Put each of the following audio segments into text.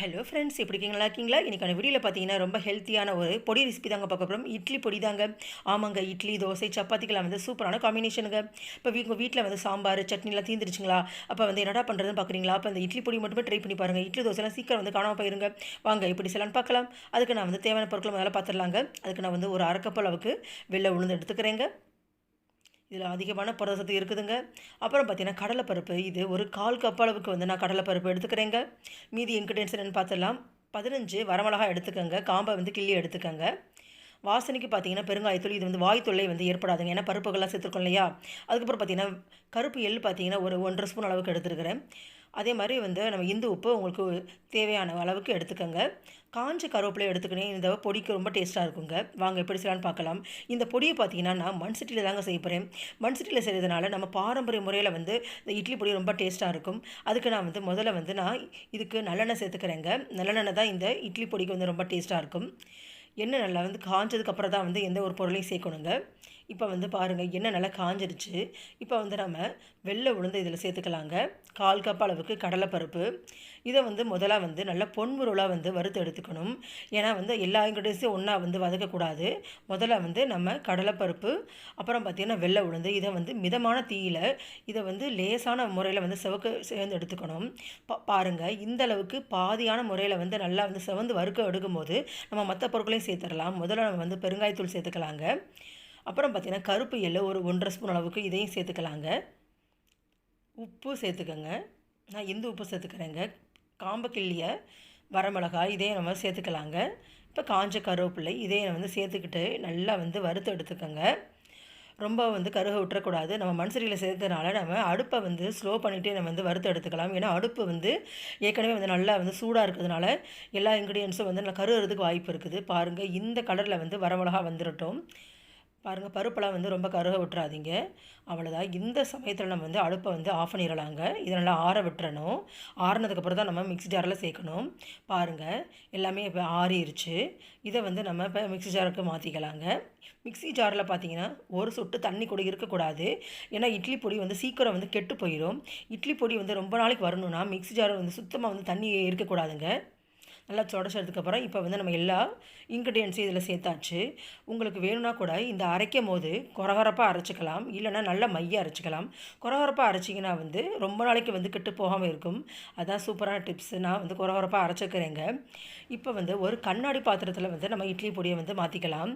Hello friends எப்படி இருக்கீங்களா? இருக்கீங்களா? இன்றைக்கான வீடியோவில் பார்த்தீங்கன்னா ரொம்ப ஹெல்த்தியான ஒரு பொடி ரெசிபி தாங்க பார்க்க போகிறோம் இட்லி பொடி தாங்க ஆமாங்க இட்லி தோசை சப்பாத்திக்கெல்லாம் வந்து சூப்பரான காம்பினேஷனுங்க இப்போ உங்கள் வீட்டில் வந்து சாம்பார் சட்னிலாம் தீந்துருச்சுங்களா? அப்போ வந்து என்னடா பண்ணுறதுன்னு பார்க்குறீங்களா? அப்போ அந்த இட்லி பொடி மட்டுமே ட்ரை பண்ணி பாருங்கள் இட்லி தோசைலாம் சீக்கிரம் வந்து காணாமல் போயிருங்க. வாங்க எப்படி செய்யலாம்னு பார்க்கலாம். அதுக்கு நான் வந்து தேவையான பொருட்களை முதல்ல பார்த்துடலாங்க. அதுக்கு நான் வந்து ஒரு அரைக்கப் அளவுக்கு வெள்ளை உளுந்து எடுத்துக்கிறேங்க. இதில் அதிகமான புரதசத்து இருக்குதுங்க. அப்புறம் பார்த்தீங்கன்னா கடலைப்பருப்பு. இது ஒரு கால் கப் அளவுக்கு வந்து நான் கடலைப்பருப்பு எடுத்துக்கிறேங்க. மீதி இன்க்ரீடியன்ஸ் என்னென்னு பார்த்துடலாம். பதினஞ்சு வரமிளகா எடுத்துக்கோங்க. காம்பை வந்து கிள்ளி எடுத்துக்கோங்க. வாசனைக்கு பார்த்தீங்கன்னா பெருங்காயத்தூள். இது வந்து வாய் தொல்லை வந்து ஏற்படாதுங்க. ஏன்னா பருப்புகள்லாம் சேர்த்துருக்கோம் இல்லையா? அதுக்கப்புறம் பார்த்தீங்கன்னா கருப்பு எள் பார்த்தீங்கன்னா ஒரு ஒன்றரை ஸ்பூன் அளவுக்கு எடுத்துருக்கிறேன். அதே மாதிரி வந்து நம்ம இந்து உப்பு உங்களுக்கு தேவையான அளவுக்கு எடுத்துக்கோங்க. காஞ்ச கருவேப்பிலை எடுத்துக்கினே இந்த பொடிக்கு ரொம்ப டேஸ்ட்டாக இருக்குங்க. வாங்க எப்படி செய்யலான்னு பார்க்கலாம். இந்த பொடியை பார்த்தீங்கன்னா நான் மண் சட்டியில் தாங்க செய்ய போகிறேன் மண் சட்டியில் செய்கிறதுனால நம்ம பாரம்பரிய முறையில் வந்து இந்த இட்லி பொடி ரொம்ப டேஸ்ட்டாக இருக்கும். அதுக்கு நான் வந்து முதல்ல வந்து நான் இதுக்கு நல்லெண்ணெய் சேர்த்துக்கிறேங்க. நல்லெண்ணெய் தான் இந்த இட்லி பொடிக்கு வந்து ரொம்ப டேஸ்ட்டாக இருக்கும். எண்ணெய் நல்லா வந்து காஞ்சதுக்கப்புறம் தான் வந்து எந்த ஒரு பொருளையும் சேர்க்கணுங்க. இப்போ வந்து பாருங்கள் எண்ணெய் நல்லா காஞ்சிருச்சு. இப்போ வந்து நம்ம வெள்ளை உளுந்து இதில் சேர்த்துக்கலாங்க. கால் கப் அளவுக்கு கடலைப்பருப்பு. இதை வந்து முதலாக வந்து நல்லா பொன்முருளாக வந்து வறுத்து எடுத்துக்கணும். ஏன்னா வந்து எல்லா இன்க்ரீடியன்ஸையும் ஒன்றா வந்து வதக்கக்கூடாது. முதல்ல வந்து நம்ம கடலைப்பருப்பு அப்புறம் பார்த்திங்கன்னா வெள்ளை உளுந்து இதை வந்து மிதமான தீயில் இதை வந்து லேசான முறையில் வந்து சிவக்க சேர்ந்து எடுத்துக்கணும். பா பாருங்கள் இந்த அளவுக்கு பாதியான முறையில் வந்து நல்லா வந்து சிவந்து வறுக்க எடுக்கும்போது நம்ம மற்ற பொருட்களையும் சேர்த்துடலாம். முதல்ல நம்ம வந்து பெருங்காயத்தூள் சேர்த்துக்கலாங்க. அப்புறம் பார்த்திங்கன்னா கருப்பு எல்லை ஒரு ஒன்றரை ஸ்பூன் அளவுக்கு இதையும் சேர்த்துக்கலாங்க. உப்பு சேர்த்துக்கோங்க. நான் இந்து உப்பு சேர்த்துக்கிறேங்க? காம்பு கிள்ளிய வரமிளகாய் இதையும் நம்ம சேர்த்துக்கலாங்க. இப்போ காஞ்ச கருவேப்பிள்ளை இதையும் வந்து சேர்த்துக்கிட்டு நல்லா வந்து வறுத்து எடுத்துக்கோங்க. ரொம்ப வந்து கருக விட்டுறக்கூடாது. நம்ம மண்சரியில் சேர்த்ததுனால நம்ம அடுப்பை வந்து ஸ்லோ பண்ணிகிட்டே நம்ம வந்து வறுத்து எடுத்துக்கலாம். ஏன்னா அடுப்பு வந்து ஏற்கனவே வந்து நல்லா வந்து சூடாக இருக்கிறதுனால எல்லா இன்க்ரீடியன்ஸும் வந்து நல்லா கருகிறதுக்கு வாய்ப்பு இருக்குது. பாருங்கள் இந்த கலரில் வந்து வரமிளகா வந்துடட்டும் பாருங்கள் பருப்பெல்லாம் வந்து ரொம்ப கருக விட்டுறாதீங்க. அவ்வளோதான் இந்த சமயத்தில் நம்ம வந்து அடுப்பை வந்து ஆஃப் பண்ணிடலாங்க இதை நல்லா ஆற விட்டுறணும். ஆறினதுக்கப்புறம் தான் நம்ம மிக்ஸி ஜாரில் சேர்க்கணும். பாருங்கள் எல்லாமே இப்போ ஆறிடுச்சு இதை வந்து நம்ம இப்போ மிக்ஸி ஜாருக்கு மாற்றிக்கலாங்க மிக்ஸி ஜாரில் பார்த்தீங்கன்னா ஒரு சொட்டு தண்ணி கூட இருக்கக்கூடாது. ஏன்னா இட்லி பொடி வந்து சீக்கிரம் வந்து கெட்டு போயிடும் இட்லி பொடி வந்து ரொம்ப நாளைக்கு வரணும்னா மிக்ஸி ஜார் வந்து சுத்தமாக வந்து தண்ணி இருக்கக்கூடாதுங்க. நல்லா சுடச்சதுக்கப்புறம் இப்போ வந்து நம்ம எல்லா இன்க்ரீடியன்ஸையும் இதில் சேர்த்தாச்சு. உங்களுக்கு வேணும்னா கூட இந்த அரைக்கும் போது குறகுறப்பாக அரைச்சிக்கலாம். இல்லைனா நல்லா மைய அரைச்சிக்கலாம். குறகுறப்பாக அரைச்சிங்கன்னா வந்து ரொம்ப நாளைக்கு வந்து கெட்டு போகாமல் இருக்கும். அதான் சூப்பரான டிப்ஸ் நான் வந்து குறகுறப்பாக அரைச்சிக்கிறேங்க. இப்போ வந்து ஒரு கண்ணாடி பாத்திரத்தில் வந்து நம்ம இட்லி பொடியை வந்து மாற்றிக்கலாம்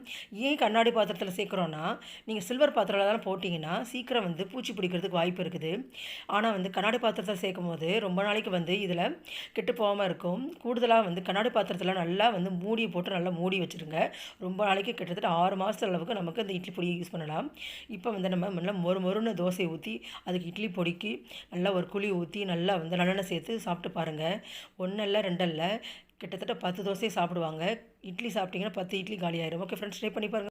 ஏன் கண்ணாடி பாத்திரத்தில் சேர்க்குறோன்னா நீங்கள் சில்வர் பாத்திரத்தில் தான் போட்டிங்கன்னா சீக்கிரம் வந்து பூச்சி பிடிக்கிறதுக்கு வாய்ப்பு இருக்குது. ஆனால் வந்து கண்ணாடி பாத்திரத்தில் சேர்க்கும் போது ரொம்ப நாளைக்கு வந்து இதில் கெட்டு போகாமல் இருக்கும். கூடுதலாக வந்து கண்ணாடி பாத்திரத்தில் நல்லா வந்து மூடி போட்டு நல்லா மூடி வச்சுருங்க. ரொம்ப நாளைக்கு கிட்டத்தட்ட ஆறு மாதத்து அளவுக்கு நமக்கு இந்த இட்லி பொடியை யூஸ் பண்ணலாம். இப்போ வந்து நம்ம நல்லா மொறு மொறுன்னு தோசை ஊற்றி அதுக்கு இட்லி பொடிக்கு நல்லா ஒரு குழி ஊற்றி நல்லா வந்து நல்லெண்ணெய் சேர்த்து சாப்பிட்டு பாருங்கள் ஒன்றல்ல ரெண்டல்ல கிட்டத்தட்ட பத்து தோசையை சாப்பிடுவாங்க. இட்லி சாப்பிட்டிங்கன்னா பத்து இட்லி காலி ஆயிரும் ஓகே ஃப்ரெண்ட்ஸ் ட்ரை பண்ணி பாருங்கள்